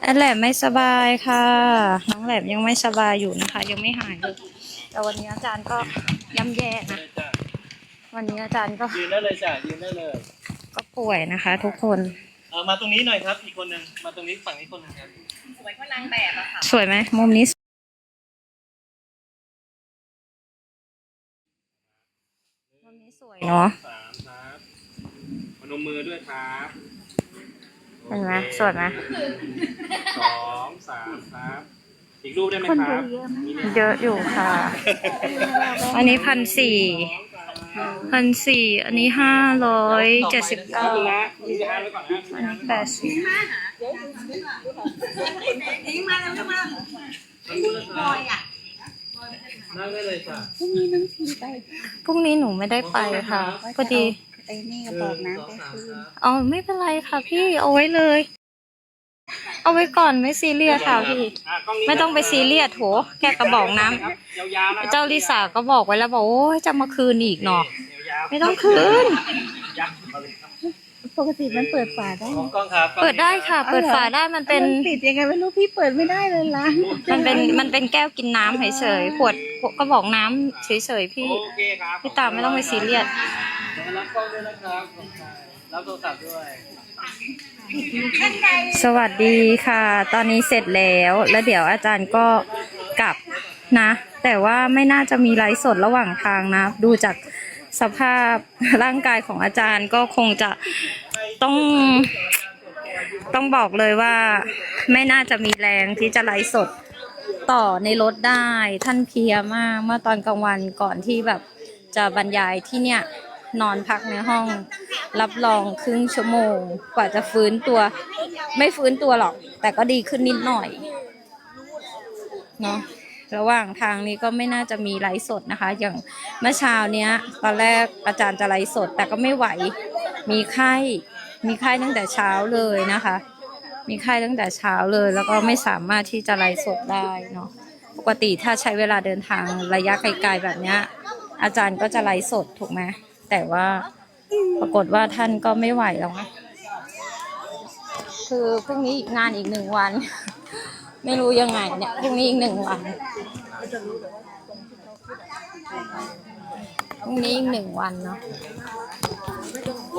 แอนแหลมไม่สบายค่ะ น้องแหลมยังไม่สบายอยู่นะคะ ยังไม่หายเลยแต่วันนี้อาจารย์ก็ย่ำแย่นะเลยจ้ะวันนี้อาจารย์ก็ยืนได้เลยจ้ะยืนได้เลยก็ป่วยนะคะ ทุกคนเออมาตรงนี้หน่อยครับ อีกคนหนึ่งมาตรงนี้ฝั่งนี้คนหนึ่งครับสวยไหมมุมนี้มุมนี้สวยเนาะสามครับพนมมือด้วยครับ เห็นไหมสวยไหมสองสามครับอีกรูปได้ไหมครับมีเนี่ยเยอะอยู่ค่ะ อันนี้พันสี่พันสี่อันนี้ห้าร้อยเจ็ดสิบเก้านะมีจะอ่านไว้ก่อนนะอันนี้แปดสิบนั่งได้เลยจ้ะพรุ่งนี้หนูไม่ได้ไปค่ะพอดี ไอ้นี่ก็บอกน้ำไปคืนอ๋อไม่เป็นไรค่ะพี่เอาไว้เลย เอาไว้ก่อนไม่ซีเรียสค่ะพี่ ไม่ต้องไปซีเรียสโถแค่กระบอกน้ำเจ้าลิสาก็บอกไว้แล้วบอกโอ้ยจะมาคืนอีกเนาะไม่ต้องคืน ปกติมันเปิดฝาได้ของกล้องครับเปิดได้ค่ะ เปิดฝาได้มันเป็นมันปิดยังไงไม่รู้พี่เปิดไม่ได้เลยล่ะมันเป็นมันเป็นแก้วกินน้ำเฉยๆขวดก็บอกน้ำเฉยๆพี่โอเคครับพี่ตามไม่ต้องไปซีเรียสรับกล้องด้วยนะครับรับโทรศัพท์ด้วยสวัสดีค่ะ ตอนนี้เสร็จแล้วแล้วเดี๋ยวอาจารย์ก็กลับนะ แต่ว่าไม่น่าจะมีไลฟ์สดระหว่างทางนะ ดูจากสภาพร่างกายของอาจารย์ก็คงจะ ต้อง ต้องบอกเลยว่า ไม่น่าจะมีแรงที่จะไลฟ์สดต่อในรถได้ท่านเพียมากเมื่อตอนกลางวันก่อนที่แบบจะบรรยายที่เนี่ย นอนพักในห้อง รับรองครึ่งชั่วโมง กว่าจะฟื้นตัว ไม่ฟื้นตัวหรอก แต่ก็ดีขึ้นนิดหน่อยเนาะระหว่างทางนี้ก็ไม่น่าจะมีไลฟ์สดนะคะ อย่างเมื่อเช้าเนี้ย ตอนแรกอาจารย์จะไลฟ์สด แต่ก็ไม่ไหวมีไข้ มีไข้ตั้งแต่เช้าเลยนะคะ มีไข้ตั้งแต่เช้าเลย แล้วก็ไม่สามารถที่จะไลฟ์สดได้เนาะปกติถ้าใช้เวลาเดินทางระยะไกลๆแบบเนี้ย อาจารย์ก็จะไลฟ์สดถูกไหมแต่ว่าปรากฏว่าท่านก็ไม่ไหวแล้วไงคือพรุ่งนี้อีกงานอีกหนึ่งวัน ไม่รู้ยังไงเนี่ยพรุ่งนี้อีกหนึ่งวันพรุ่งนี้อีกหนึ่งวันเนาะ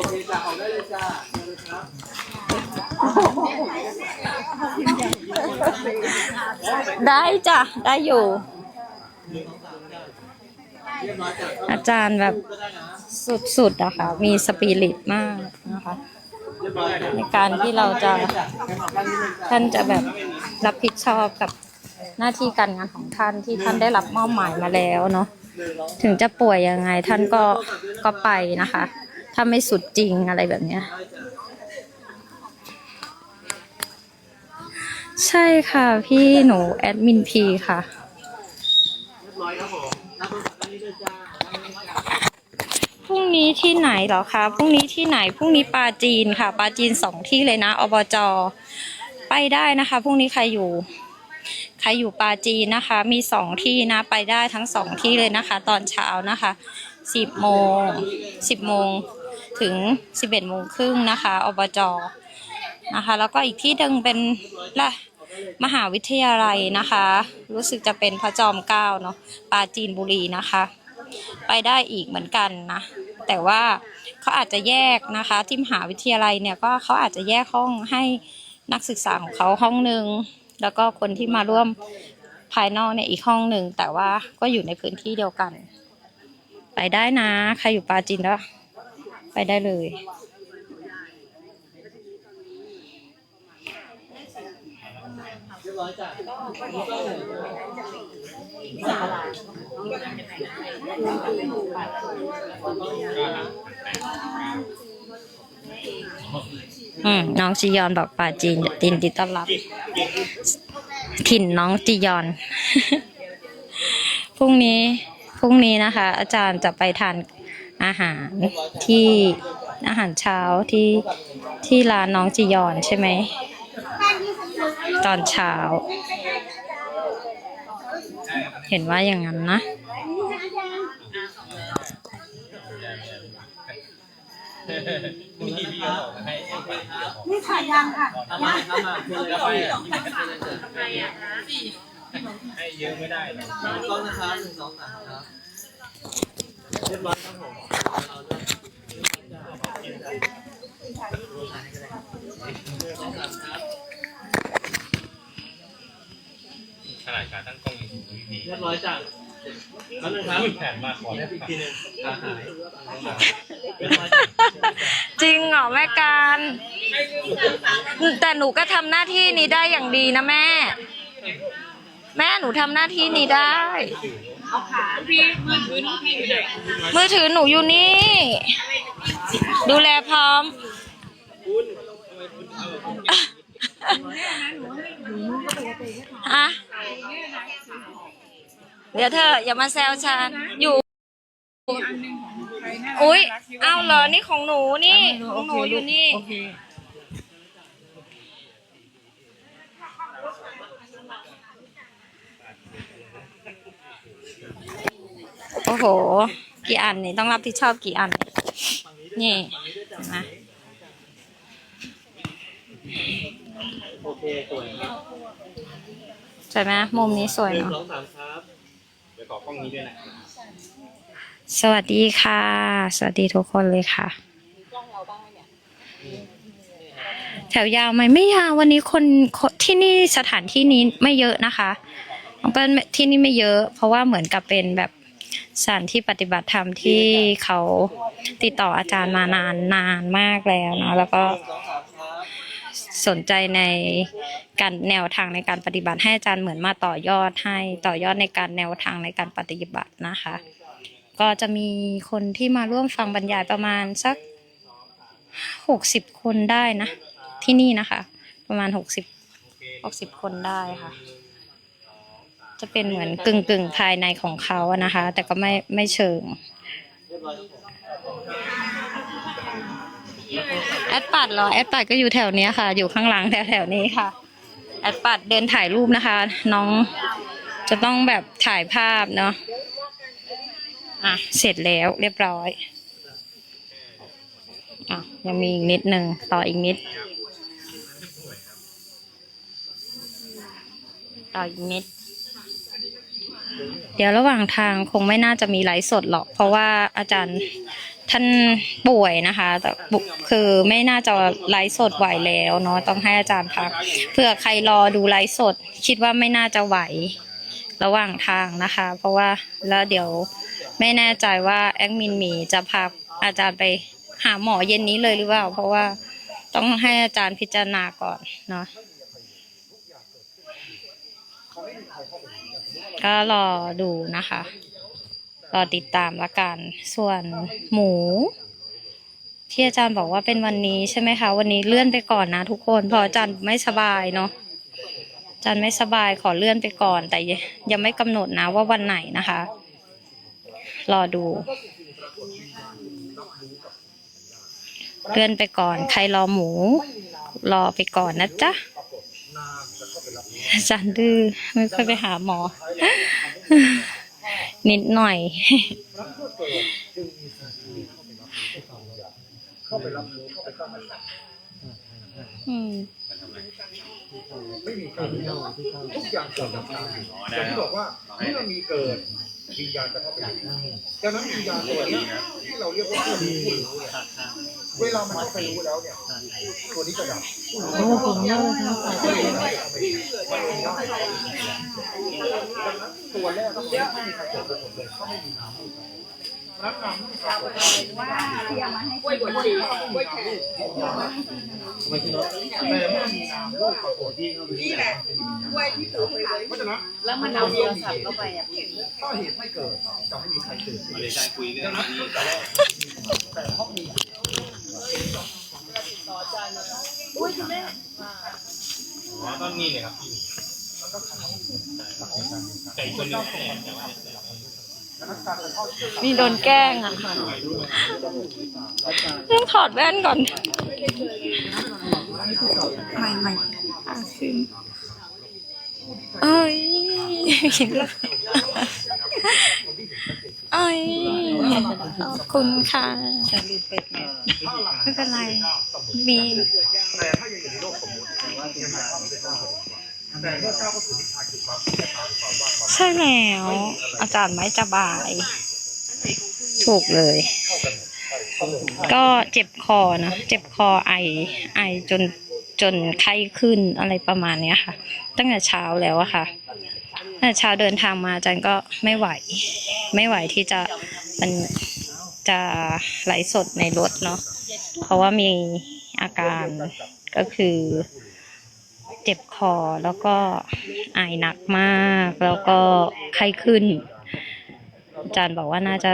เคจ้ะออกได้เลยจ้ะเชิญเลยครับได้จ้ะ ได้อยู่ เรียบร้อยจ้ะอาจารย์แบบก็ได้นะสุดๆอะค่ะมีสปิริตมากนะคะ เรียบร้อยนะในการที่เราจะท่านจะแบบรับผิดชอบกับหน้าที่การงานของท่านที่ท่านได้รับมอบหมายมาแล้วเนาะถึงจะป่วยยังไงท่านก็ก็ไปนะคะ ถ้าไม่สุดจริงอะไรแบบเนี้ย ใช่ค่ะพี่หนูแอดมินพีค่ะพท์ได้เลยจ้าพรุ่งนี้ที่ไหนเหรอคะพรุ่งนี้ที่ไหนพรุ่งนี้ปาจีนค่ะปาจีนสองที่เลยนะอบจไปได้นะคะพรุ่งนี้ใครอยู่ ใครอยู่ปาจีนนะคะ มีสองที่นะไปได้ทั้งสองที่เลยนะคะ ตอนเช้านะคะสิบโมงสิบโมง ถึงสิบเอ็ดโมงครึ่งนะคะอบจนะคะแล้วก็อีกที่หนึ่งเป็นละมหาวิทยาลัยนะคะ รู้สึกจะเป็นพระจอมเกล้าเนาะปาจีนบุรีนะคะ ไปได้อีกเหมือนกันนะ แต่ว่าเขาอาจจะแยกนะคะ ที่มหาวิทยาลัยเนี่ยก็เขาอาจจะแยกห้องให้นักศึกษาของเขาห้องหนึ่งแล้วก็คนที่มาร่วมภายนอกเนี่ยอีกห้องหนึ่งแต่ว่าก็อยู่ในพื้นที่เดียวกัน ไปได้นะ ใครอยู่ปาจีนแล้ว ไปได้เลย อืมน้องจียอนบอกป่าจีนตินดีต้อนรับ ถิ่นน้องจียอน พรุ่งนี้ พรุ่งนี้นะคะ อาจารย์จะไปทาน อาหารที่อาหารเช้าที่ที่ร้านน้องจียอนใช่ไหม ตอนเช้า เห็นว่าอย่างนั้นนะเนี่พี่เขาบอกให้เอ็มไปเดี๋ยวบอกนี่ถ่ายยังค่ะเอามาเอามาเพื่อนแล้วไปอะให้เยอะไม่ได้หรอกกล้องนะครับหนึ่งสองสามครับ เรียบร้อยครับผมขนาดการตั้งกล้องยังดูดีเรียบร้อยจ้ะแล้วนึงครับแผนมาขอได้อีกทีหนึงขาหายเรียบร้อยจริงเหรอแม่การ แต่หนูก็ทำหน้าที่นี้ได้อย่างดีนะแม่ แม่หนูทำหน้าที่นี้ได้ มือถือหนูอยู่นี่ ดูแลพร้อมอะเดี๋ยวเธออย่ามาแซวฉันอยู่ อุ้ยเอาเหรอ นี่ของหนูนี่ ของหนูอยู่นี่ โอ้โห กี่อันนี่ต้องรับผิดชอบกี่อัน นี่เห็นไหมโอเคสวยครับใช่ไหมมุมนี้สวยหนึ่งเนาะ สองสามครับเดี๋ยวขอกล้องนี้ด้วยนะสวัสดีค่ะ สวัสดีทุกคนเลยค่ะ แถวยาวไหมไม่ยาววันนี้คนคนที่นี่สถานที่นี้ไม่เยอะนะคะมันเป็นที่นี่ไม่เยอะ เพราะว่าเหมือนกับเป็นแบบ สถานที่ปฏิบัติธรรมที่เขาติดต่ออาจารย์มานานนานมากแล้วเนาะแล้วก็สองสามครับสนใจในการแนวทางในการปฏิบัติให้อาจารย์เหมือนมาต่อยอดให้ต่อยอดในการแนวทางในการปฏิบัตินะคะ ก็จะมีคนที่มาร่วมฟังบรรยายประมาณสักหกสิบคนได้นะ ที่นี่นะคะ ประมาณหกสิบหกสิบคนได้ค่ะ จะเป็นเหมือนกึ่งกึ่งภายในของเขาอะนะคะ แต่ก็ไม่ไม่เชิง แอดปัดเหรอ แอดปัดก็อยู่แถวเนี้ยค่ะ อยู่ข้างหลังแถวแถวนี้ค่ะ แอดปัดเดินถ่ายรูปนะคะ น้องจะต้องแบบถ่ายภาพเนาะ อะ เสร็จแล้วเรียบร้อย อะ ยังมีอีกนิดหนึ่งต่ออีกนิด ต่ออีกนิด เดี๋ยวระหว่างทางคงไม่น่าจะมีไลฟ์สดหรอก เพราะว่าอาจารย์ท่านป่วยนะคะ แต่คือไม่น่าจะไลฟ์สดไหวแล้วเนาะต้องให้อาจารย์พักเผื่อใครรอดูไลฟ์สด คิดว่าไม่น่าจะไหวระหว่างทางนะคะ เพราะว่าแล้วเดี๋ยวไม่แน่ใจว่าแอดมินหมีจะพาอาจารย์ไปหาหมอเย็นนี้เลยหรือเปล่า เพราะว่าต้องให้อาจารย์พิจารณาก่อนเนาะ ก็รอดูนะคะ รอติดตามละกัน ส่วนหมู ที่อาจารย์บอกว่าเป็นวันนี้ใช่ไหมคะ วันนี้เลื่อนไปก่อนนะทุกคน เพราะอาจารย์ไม่สบายเนาะอาจารย์ไม่สบายขอเลื่อนไปก่อน แต่ยังไม่กำหนดนะว่าวันไหนนะคะ รอดูเลื่อนไปก่อน ใครรอหมู รอไปก่อนนะจ๊ะ อาจารย์ดื้อไม่ค่อยไปหาหมอ นิดหน่อยอืมไม่มีการเน่าทุกอย่างเกิดจากการอย่างที่บอกว่าเมื่อมีเกิดวิญญาณจะเข้าไปอยู่ดังนั้นวิญญาณตัวนี้ที่เราเรียกว่าผู้รู้ผู้รู้เนี่ย เวลามันเข้าไปรู้แล้วเนี่ยตัวนี้จะดับโอ้ผมเล่าทั้งสองไม่ได้มันไม่ได้ดังนั้นตัวแรกก็คือไม่มีใครเกิดผลเลยก็ไม่มีน้ำรับน้ำต้องการกล้วยบวชชีกล้วยแขกไม่ใช่รถแต่เมื่อมีน้ำลูกปรากฏนี่แหละกล้วยที่ปลูกไปเลยเพราะฉะนั้นแล้วมันเอาโทรศัพท์เข้าไปอะถ้าเหตุไม่เกิดจะไม่มีใครเกิดมาเลยการคุยเรื่องนี้ แต่เพราะมีอ๋อต้นนี้เลยครับพี่แต่อีกคนนึงแอบแต่ว่ามีโดนแกล้งอะต้องถอดแว่นก่อนใหม่ใหม่อะคือเอ้ยเห็นแล้วเอ้ยขอบคุณค่ะจะลืมเป็ดแม่ไม่เป็นไร มี แต่ถ้ายังอยู่ในโลกสมมติยังไงก็ไม่ได้แต่เมื่อก้าวเข้าสู่นิพพานคือความาใช่แล้ว อาจารย์ไม่สบาย ถูกเลย ก็เจ็บคอนะ เจ็บคอไอ ไอจนจนไข้ขึ้นอะไรประมาณเนี้ยค่ะ ตั้งแต่เช้าแล้วอะค่ะตั้งแต่เช้าเดินทางมาอาจารย์ก็ไม่ไหว ไม่ไหวที่จะมันจะไหลฟ์สดในรถเนาะเพราะว่ามี อาการก็คือ เจ็บคอแล้วก็ไอหนักมาก แล้วก็ไข้ขึ้น อาจารย์บอกว่าน่าจะ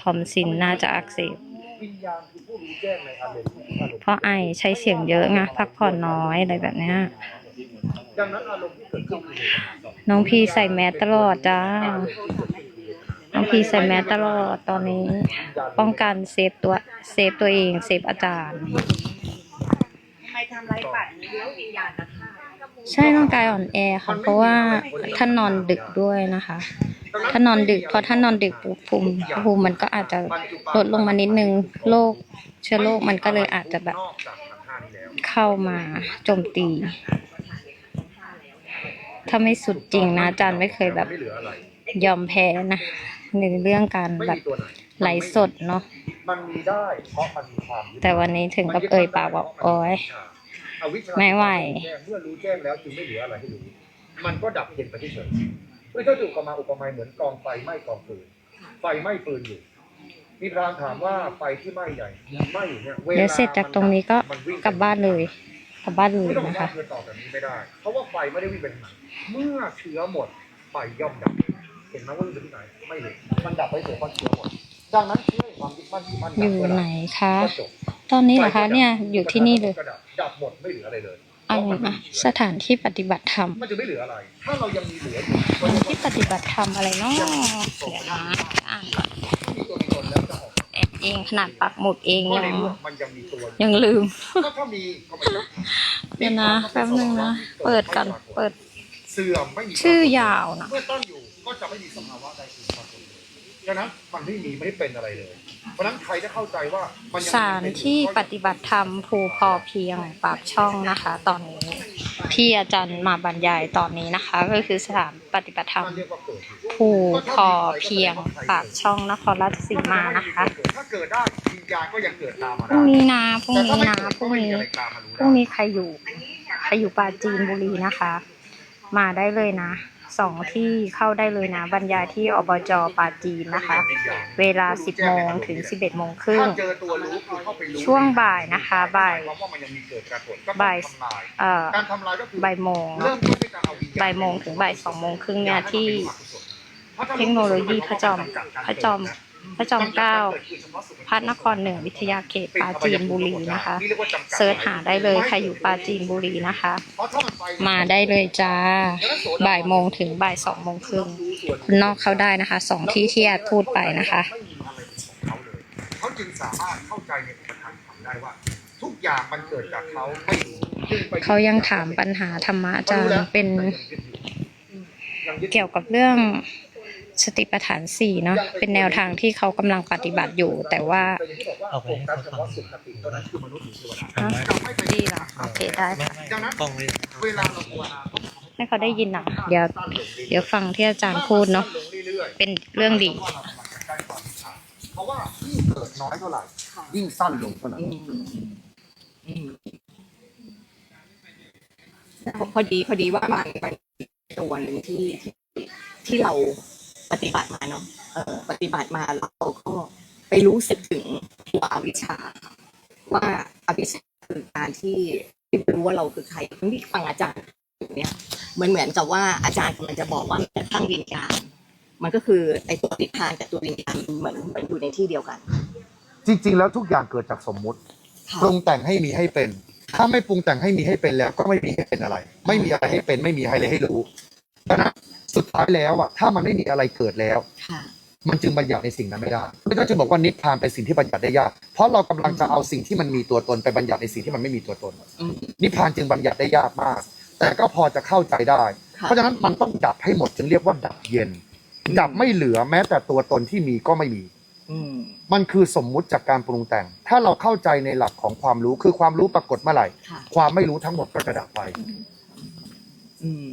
ทอมซินน่าจะอักเสบวิญญาณคือผู้รู้แจ้งในอารมณ์ทุกอารมณ์เพราะไอใช้เสียงเยอะไงพักผ่อนน้อยอะไรแบบเนี้ยดังนั้นอารมณ์ที่เกิดขึ้นคือน้องพีใส่แมสตลอดจ้า น้องพีใส่แมสตลอดตอนนี้ ป้องกันเซฟตัวเซฟตัวเอง เซฟอาจารย์ใครทำไรปัดนี้แล้ววิญญาณนะค่ะใช่ร่างกายอ่อนแอค่ะ เพราะว่าท่านนอนดึกด้วยนะคะ ถ้านอนดึกพอท่านนอนดึกปุ๊บภูมิภูมิมันก็อาจจะลดลงมานิดนึงโรคเชื้อโรคมันก็เลยอาจจะแบบนอกจากขันธ์ห้านี้แล้วเข้ามาโจมตี ถ้าไม่สุดจริงนะอาจารย์ไม่เคยแบบไม่เหลืออะไรยอมแพ้นะในเรื่องการไม่แบมีบตัวไหนไหลฟ์สดเนาะมันมีได้เพราะมันมีความยึดแต่วันนี้ถึงกับเอ่ยปากบอกโอ๊ย อวิชชาไม่ไหว เมื่อรู้แจ้งแล้วจึงไม่เหลืออะไรให้รู้มันก็ดับเย็นไปเฉยๆเพื่อถ้าถูกอุปมาอุปไมยเหมือนกองไฟไหม้กองฟืนไฟไหม้ฟืนอยู่มีพรามถามว่าไฟที่ไหม้ใหญ่ไหม้อยู่เนี่ยเวลาเดี๋ยวเสร็จจากตรงนี้ก็มันวิ่ง กลับบ้านเลย กลับบ้านเลยไม่ต้องบอนะกว่าคะ เธอตอบแบบนี้ไม่ได้ เพราะว่าไฟไม่ได้วิ่งไปทางไหนเมื่อเชื้อหมดไฟย่อมดับ เห็นไหมว่าวิ่งไปที่ไหน ไม่เห็นมันดับไปเสียเพราะเชื้อหมด ดังนั้นเชื้อแห่งความยึดมั่นที่มั่นอยู่ดับเมื่อไหนไหร่คะ ก็จบ ตอนนี้เหรอคะเนี่ยอยู่ที่นี่เลยก็ดับดับหมดไม่เหลืออะไรเลยอะไรนะสถานที่ปฏิบัติธรรมมันจะไม่เหลืออะไร ถ้าเรายังมีเหลืออยู่สถานที่ปฏิบัติธรรมอะไรเนาะเดี๋ยวนะอ่านก่อนมีตัวมีตนแล้วจะออกแอบเองขนาดปักหมุดเองเพราะยัในงเมื่อมันยังมีตัวอยู่ยังลืม ก็ถ้ามีก็ไม่ต้องเดี๋ยวนะแป๊บนึงนะเปิดกันเปิดเสื่อมไม่มีชื่อยาวนะ เมื่อตั้งอยู่ก็จะไม่มีสภาวะใดอื่นปรากฏเลยดังนั้นมันไม่มีไม่ได้เป็นอะไรเลย เพราะฉะนั้นใครจะเข้าใจว่ามันยังสถานที่ปฏิบัติธรรมภูพอเพียงปากช่องนะคะ ตอนนี้ที่อาจารย์มาบรรยายตอนนี้นะคะ ก็คือสถานปฏิบัติธรรมมันเรียกว่าเกิดอยู่ภูพอเพียงปากช่องนครราชสีมานะคะถ้าเกิดได้วิญญาณก็ยังเกิดตามมาพรุ่ได้งนี้นะพรุ่งแต่นี้ถ้าไม่นะเกิดพก็รุ่งไม่มีนี้อะไรตามมารู้พรุ่งได้นี้ใครอยู่ใครอยู่ปราจีนบุรีนะคะ มาได้เลยนะ สองที่เข้าได้เลยนะบรรยายที่อบจปาจีนนะคะ เวลา 10โมงถึง 11โมงครึ่งถ้าเจอตัวรู้คือเข้าไปรู้ช่วงบ่ายนะคะบ่ายเพราะว่ามันยังมีเกิดการตรวจก็ต้องบ่ายทำลายเอ่อการทำลายก็คือบ่ายโมงเริ่มต้นด้วยการเอาวิญญาณบ่ายโมงถึงบ่ายสองโมงครึ่งเนี่ยที่เทคโนโลยีพระจอมพระจอม พระจอมเกล้าพระนครเหนือวิทยาเขตปราจีนบุรีนะคะเซิร์ชหาได้เลยใครอยู่ปราจีนบุรีนะคะเพราะถ้ามันไปมาได้เลยจ้า บ่ายโมงถึงบ่ายสองโมงครึ่งคนนอกเข้าได้นะคะสองที่ที่แอดพูดไปนะคะไม่มีอะไรของเขาเลยเขาจึงสามารถเข้าใจในอุปทานธรรมได้ว่า ทุกอย่างมันเกิดจากเขาไม่รู้จึไปเขายังถามปัญหาธรรมะอาจารย์เป็นเกี่ยวกับเรื่อง สติปัฏฐานสี่เนาะเป็นแนวทางที่เขากำลังปฏิบัติอยู่ แต่ว่าเอาไปให้เขาฟังสุขติเท่านั้นคือมนุษย์หรือเทวดาฮะดีเหรอโอเคได้ค่ะดังนั้นกล้องเลยเวลาเราภาวนาต้องให้เขาได้ยินอะเดี๋ยวเดี๋ยวฟังที่อาจารย์พูดเนาะลงเรื่อยๆเป็นเรื่องดีเพราะว่ายิ่งเกิดน้อยเท่าไหร่ยิ่งสั้นลงเท่านั้นพอดีพอดีว่ามันมันตัวหนึ่งที่ที่ที่เรา ปฏิบัติมาเนาะเออปฏิบัติมาแล้วเราก็ไปรู้สึกถึงตัวอวิชชา ว่าอวิชชาคือการที่ที่รู้ว่าเราคือใครที่ฟังอาจารย์อยู่เนี่ยเหมือนเหมือนกับว่าอาจารย์กำลังจะบอกว่าแต่ตั้งวิญญาณมันก็คือไอตัวติพานกับตัววิญญาณเหมือนเหมือนอยู่ในที่เดียวกัน จริง ๆ แล้วทุกอย่างเกิดจากสมมุติปรุงแต่งให้มีให้เป็น ถ้าไม่ปรุงแต่งให้มีให้เป็นแล้ว ก็ไม่มีให้เป็นอะไร ไม่มีอะไรให้เป็น ไม่มีอะไรให้รู้ดังนั้น สุดท้ายแล้วอะถ้ามันไม่มีอะไรเกิดแล้ว ค่ะ มันจึงบัญญัติในสิ่งนั้นไม่ได้พระเจ้าจึงบอกว่านิพพานเป็นสิ่งที่บัญญัติได้ยาก เพราะเรากำลังจะเอาสิ่งที่มันมีตัวตนไปบัญญัติในสิ่งที่มันไม่มีตัวตน อืม นิพพานจึงบัญญัติได้ยากมาก แต่ก็พอจะเข้าใจได้ ค่ะ เพราะฉะนั้นมันต้องดับให้หมดจึงเรียกว่าดับเย็น ดับไม่เหลือแม้แต่ตัวตนที่มีก็ไม่มี อืม มันคือสมมุติจากการปรุงแต่ง ถ้าเราเข้าใจในหลักของความรู้ คือความรู้ปรากฏเมื่อไหร่ ค่ะ ความไม่รู้ทั้งหมดก็จะดับไป อืม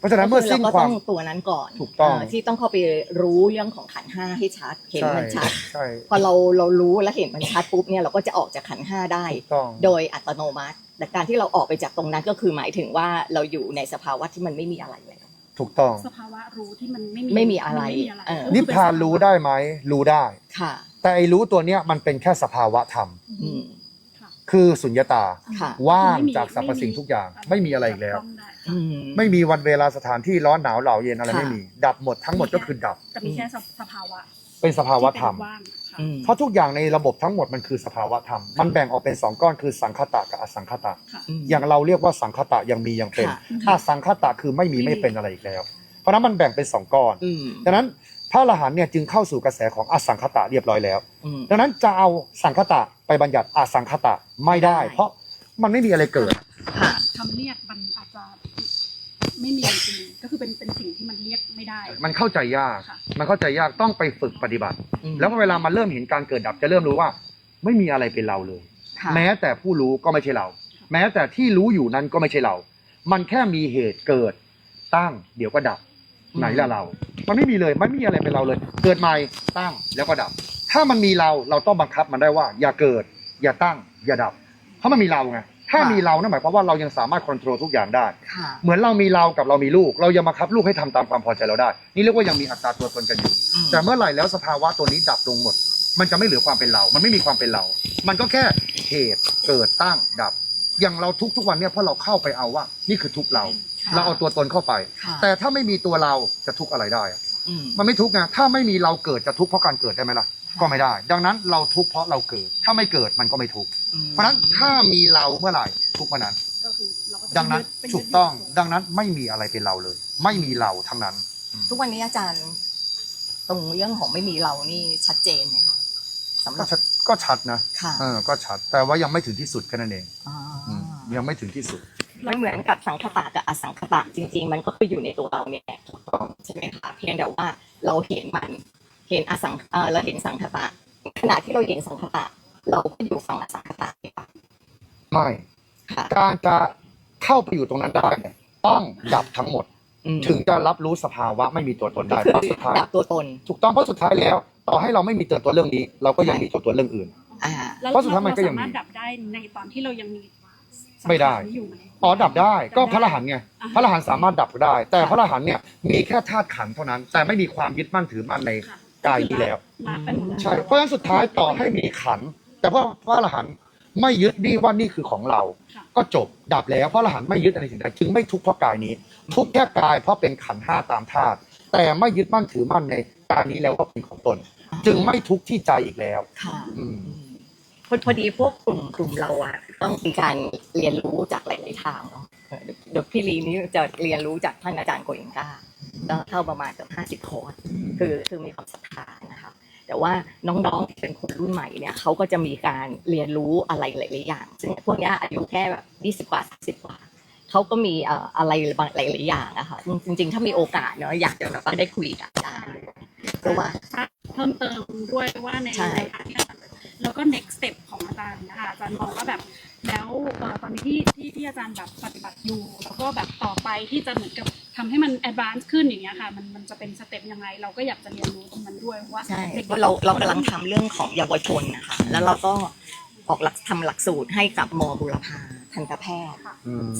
เพราะฉะนั้นเมื่อสิ้นก็ควาต้มองตัวนั้นก่อนถูกต้องเที่ต้องเข้าไปรู้เรื่องของขันธ์ห้าให้ชัดเห็นมันชัดใช่พอเราเรารู้และเห็นมันชัดปุ๊บเนี่ยเราก็จะออกจากขันธ์ห้าได้ถูกต้องโดยอัตโนมัติ แต่การที่เราออกไปจากตรงนั้นก็คือหมายถึงว่าเราอยู่ในสภาวะที่มันไม่มีอะไรแล้วถูกต้องสภาวะรู้ที่มันไม่มีไม่มีอะไรม่มีอะไรเออก็คือนิพพานรู้ได้ไหมรู้ได้ค่ะ แต่ไอ้รู้ตัวเนี้ยมันเป็นแค่สภาวะธรรมอืม คือสุญญตาค่ะว่างไม่มีจากสรรพสิ่งทุกอย่าง ไม่มีอะไรอีกแล้วต้องได้อืมไม่มีวันเวลาสถานที่ร้อนหนาวเหล่าเย็นอะไรค่ะ ไม่มี ดับหมดทั้งหมดก็คือดับแต่มีแค่สภาวะเป็นสภาวะธรรม ที่เป็นว่างค่ะอืม เพราะทุกอย่างในระบบทั้งหมดมันคือสภาวะธรรม มันแบ่งออกเป็นสองก้อนคือสังคตะกับอสังคตะอืมอย่างเราเรียกว่าสังคตะยังมียังเป็นค่ะ อสังคตะคือไม่มีไม่เป็นอะไรอีกแล้ว เพราะฉะนั้นมันแบ่งเป็นสองก้อน อืม ดังนั้น พระอรหันต์เนี่ยจึงเข้าสู่กระแสของอสังคตะเรียบร้อยแล้ว อืม ดังนั้นจะเอาสังคตะไปบัญญัติอสังคตะไม่ได้ ไม่ได้ เพราะมันไม่มีอะไรเกิด ค่ะคำเรียกมันอาจจะไม่มีจริงๆก็คือเป็นเป็นสิ่งที่มันเรียกไม่ได้ มันเข้าใจยาก ค่ะ มันเข้าใจยากต้องไปฝึกปฏิบัติอืมแล้วพอเวลามันเริ่มเห็นการเกิดดับจะเริ่มรู้ว่า ไม่มีอะไรเป็นเราเลย ค่ะแม้แต่ผู้รู้ก็ไม่ใช่เรา แม้แต่ที่รู้อยู่นั้นก็ไม่ใช่เรา มันแค่มีเหตุเกิดตั้ง เดี๋ยวก็ดับอืมไหนละเรา มันไม่มีเลยมันไม่มีอะไรเป็นเราเลย เกิดใหม่ตั้งแล้วก็ดับ ถ้ามันมีเราเราต้องบังคับมันได้ว่า อย่าเกิด อย่าตั้ง อย่าดับ เพราะมันมีเราไงถ้ามีเรานั่นหมายความว่าเรายังสามารถควบคุมทุกอย่างได้ค่ะเหมือนเรามีเรากับเรามีลูก เรายังบังคับลูกให้ทำตามความพอใจเราได้ นี่เรียกว่ายังมีอัตราตัวตนกันอยู่อืมแต่เมื่อไหร่แล้วสภาวะตัวนี้ดับลงหมด มันจะไม่เหลือความเป็นเรา มันไม่มีความเป็นเรา มันก็แค่เหตุเกิดตั้งดับ อย่างเราทุกทุกวันเนี่ยเพราะเราเข้าไปเอาว่า นี่คือทุกเรา ค่ะเราเอาตัวตนเข้าไป ค่ะแต่ถ้าไม่มีตัวเราจะทุกข์อะไรได้อะอืมมันไม่ทุกข์ไงถ้าไม่มีเราเกิดจะทุกข์เพราะการเกิดได้ไหมล่ะก็ไม่ได้ ดังนั้นเราทุกข์เพราะเราเกิด ถ้าไม่เกิดมันก็ไม่ทุกข์อืมเพราะฉะนั้นถ้ามีเราเมื่อไหร่ทุกข์เมื่อนั้น ก็คือเราก็จะดังนั้นเป็นถูกต้องดังนั้นไม่มีอะไรเป็นเราเลย ไม่มีเราทั้งนั้น ทุกวันนี้อาจารย์ ตรงเรื่องของไม่มีเรานี่ชัดเจนไหมคะสำหก็รับชัดก็ชัดนะค่ะเออก็ชัดแต่ว่ายังไม่ถึงที่สุดแค่นั้นเองอ่าอืมยังไม่ถึงที่สุด ไม่เหมือนกับสังคตะกับอสังคตะจริง ๆ มันก็คืออยู่ในตัวเราเนี่ยถูกต้องใช่ไหมคะเพียงแต่ว่าเราเห็นมันเห็นอสังเออเราเห็นสังคตะขณะที่เราเห็นสังคตะ เราก็อยู่ฝั่งอสังคตะเนี่ยค่ะไม่ค่ะการจะเข้าไปอยู่ตรงนั้นได้เนี่ยต้องดับทั้งหมดอืมถึงจะรับรู้สภาวะไม่มีตัวตนได้คืเพราะสุดท้ายดับตัวตน ถูกต้องเพราะสุดท้ายแล้ว ต่อให้เราไม่มีตัวตนเรื่องนี้ เราก็ยังมีตัวตนเรื่องอื่นอ่าแล้วเพราะสุดท้ายมันก็ยังมีเราสามารถดับได้ในตอนที่เรายังมี ไม่ได้สังขารนี้อยู่ไหมอ๋อดับได้ก็พระอรหันต์ไงอ่าฮะพระอรหันต์สามารถดับได้ แต่พระอรหันต์เนี่ยมีแค่ธาตุขันธ์เท่านั้น แต่ไม่มีความยึดมั่นถือมั่นในค่ะกายนี้แล้ว ละไปหมดแล้วใช่ เพราะฉะนั้นสุดท้ายต่อให้มีขันธ์แต่พระพระอรหันต์ไม่ยึดนี่ว่านี่คือของเรา ค่ะ ก็จบดับแล้วพระอรหันต์ไม่ยึดอะไรสิ่งใดจึงไม่ทุกข์เพราะกายนี้ ทุกข์แค่กายเพราะเป็นขันธ์ห้าตามธาตุแต่ไม่ยึดมั่นถือมั่นในกายนี้แล้วว่าเป็นของตน จึงไม่ทุกข์ที่ใจอีกแล้วค่ะ อืม พอพอดีพวกกลุ่มกลุ่มเราอะต้องมีการเรียนรู้จากหลายๆทางเนาะเออเดี๋ยวพี่ลีนี้จะเรียนรู้จากท่านอาจารย์โกเอนกาก็เข้าประมาณเกือบห้าสิบ50คอร์สคือคือมีความศรัทธานะคะแต่ว่าน้องๆที่เป็นคนรุ่นใหม่เนี่ยเขาก็จะมีการเรียนรู้อะไรหลายๆอย่าง ซึ่งพวกเนี้ยอายุแค่แบบยี่สิบ20กว่าสิบกว่าเขาก็มีเอ่ออะไรบางหลายๆอย่างนะคะจริง ๆ ถ้ามีโอกาสเนาะอยากจะแบบว่าได้คุยกับอาจารย์เพราะว่าเพิ่มเติมด้วยว่าในใช่ในทางที่อาจารย์ แล้วก็ next step ของอาจารย์นะคะอาจารย์มองว่าแบบแล้วเอ่อตอนนี้ที่ที่ที่อาจารย์แบบปฏิบัติอยู่ แล้วก็แบบต่อไปที่จะเหมือนกับทำให้มัน advance ขึ้นอย่างเงี้ยค่ะมันมันจะเป็นสเต็ปยังไง เราก็อยากจะเรียนรู้ตรงนั้นด้วยเพราะว่าใช่ด็กเพราะเราเรากำลังทำเรื่องของเยาวชนนะคะ แล้วเราก็ออกหลักทำหลักสูตรให้กับมบุรพา ทันตแพทย์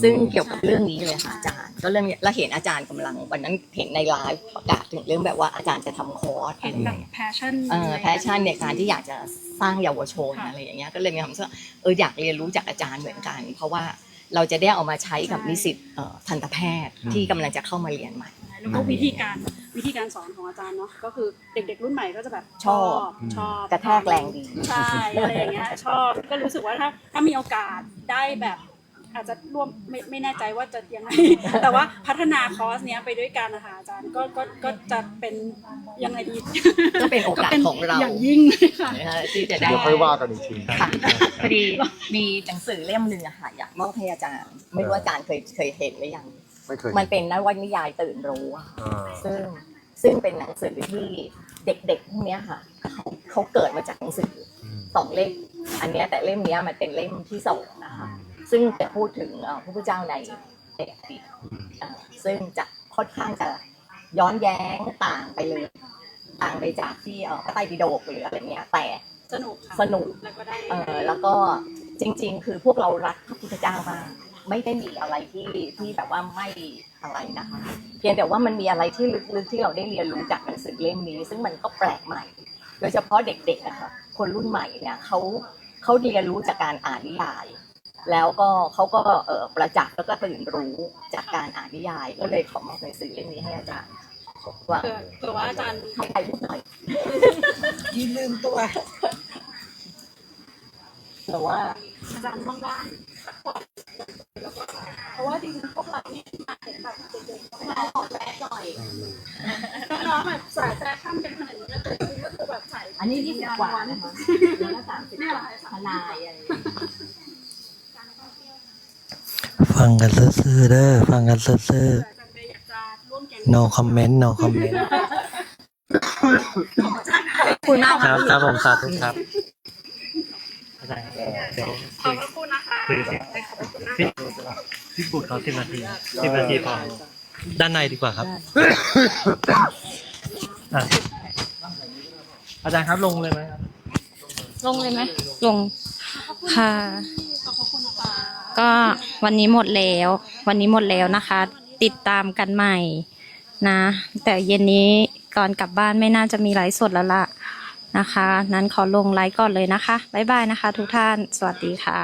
ซึ่งเกี่ยวกับเรื่องนี้เลยค่ะอาจารย์ ก็เรื่องนี้แล้วเห็นอาจารย์กำลัง วันนั้นเห็นในไลฟ์ประกาศถึงเรื่องแบบว่าอาจารย์จะทำคอร์สเห็นแบบ passion เออแพชชั่นในการที่อยากจะสร้างเยาวชนค่ะอะไรอย่างเงี้ยก็เลยมีความรู้สึกว่าเอออยากเรียนรู้จากอาจารย์เหมือนกัน เพราะว่าเราจะได้เอามาใช้กับใช่นิสิตเอ่อทันตแพทย์ที่กำลังจะเข้ามาเรียนใหม่ แล้วก็วิธีการวิธีการสอนของอาจารย์เนาะก็คือเด็กๆรุ่นใหม่ก็จะแบบชอบชอบกระแทกแรงดีใช่อะไรอย่างเงี้ยชอบก็รู้สึกว่าถ้าถ้ามีโอกาสได้แบบอาจจะร่วมไม่ไม่แน่ใจว่าจะยังไง แต่ว่าพัฒนาคอร์สเนี้ยไปด้วยกันนะคะอาจารย์ก็ก็ก็จะเป็นยังไงดีก็เป็นโอกาสของเราอย่างยิ่งเลยค่ะนะคะที่จะได้เดี๋ยวค่อยว่ากันอีกทีค่ะพอดีมีหนังสือเล่มหนึ่งอะค่ะอยากมอบให้อาจารย์ ไม่รู้อาจารย์เคยเคยเห็นหรือยัง ไม่เคยมันเป็นนวนิยายตื่นรู้อะค่ะอ่าซึ่งซึ่งเป็นหนังสือที่เด็กๆพวกเนี้ยค่ะเขาเขาเกิดมาจากหนังสือสองเล่มอันเนี้ยแต่เล่มเนี้ยมันเป็นเล่มที่สองนะคะ ซึ่งจะพูดถึงเอ่อพระพุทธเจ้าในในอดีตอ่าซึ่งจะค่อนข้างจะย้อนแย้งต่างไปเลย ต่างไปจากที่เอ่อพระไตรปิฎกหรืออะไรเงี้ย แต่สนุกค่ะสนุกแล้วก็ได้เออแล้วก็จริง ๆ คือพวกเรารักพระพุทธเจ้ามาก ไม่ได้มีอะไรที่ที่แบบว่าไม่อะไรนะคะ เพียงแต่ว่ามันมีอะไรที่ลึกๆที่เราได้เรียนรู้จากหนังสือเล่มนี้ ซึ่งมันก็แปลกใหม่ โดยเฉพาะเด็กๆนะคะคนรุ่นใหม่เนี่ยเขาเขาเรียนรู้จากการอ่านนิยาย แล้วก็เขาก็เออประจักษ์แล้วก็ตื่นรู้จากการอ่านนิยาย ก็เลยขอมอบหนังสือเล่มนี้ให้อาจารย์ว่าเผื่อเผื่อว่าอาจารย์ให้ใครพูดหน่อยยืนลืมตัวแต่ว่าอาจารย์ว่างๆ เพราะว่าจริงๆพวกเราเนี่ยอาจจะแบบเด็กๆมาออกแบบหน่อยน้องๆแบบสายแฟชั่นกันขนาดนี้แล้วจริงๆก็คือแบบใส่อันนี้ยี่สิบกว่านะคะแล้วสามสิบกว่าทนายอะไรอย่างเงี้ยฟังกันซื่อๆเด้อฟังกันซื่ออาจารย์เบย์อยากจะร่วมแกงๆ no comment no comment คุณมากครับครับผมสาธุครับอาจารย์เดี๋ยวขอบพระคุณนะคะ คุยกันพี่พี่บุตรเขาสิบนาทีสิบนาทีพอด้านในดีกว่าครับอะอาจารย์ครับลงเลยไหมครับ ลงเลยไหมลงค่ะขอบพระคุณนะคะก็วันนี้หมดแล้ว วันนี้หมดแล้วนะคะ ติดตามกันใหม่นะ แต่เย็นนี้ก่อนกลับบ้านไม่น่าจะมีไลฟ์สดแล้วล่ะนะคะ นั้นขอลงไลฟ์ก่อนเลยนะคะ บ๊ายบายนะคะทุกท่าน สวัสดีค่ะ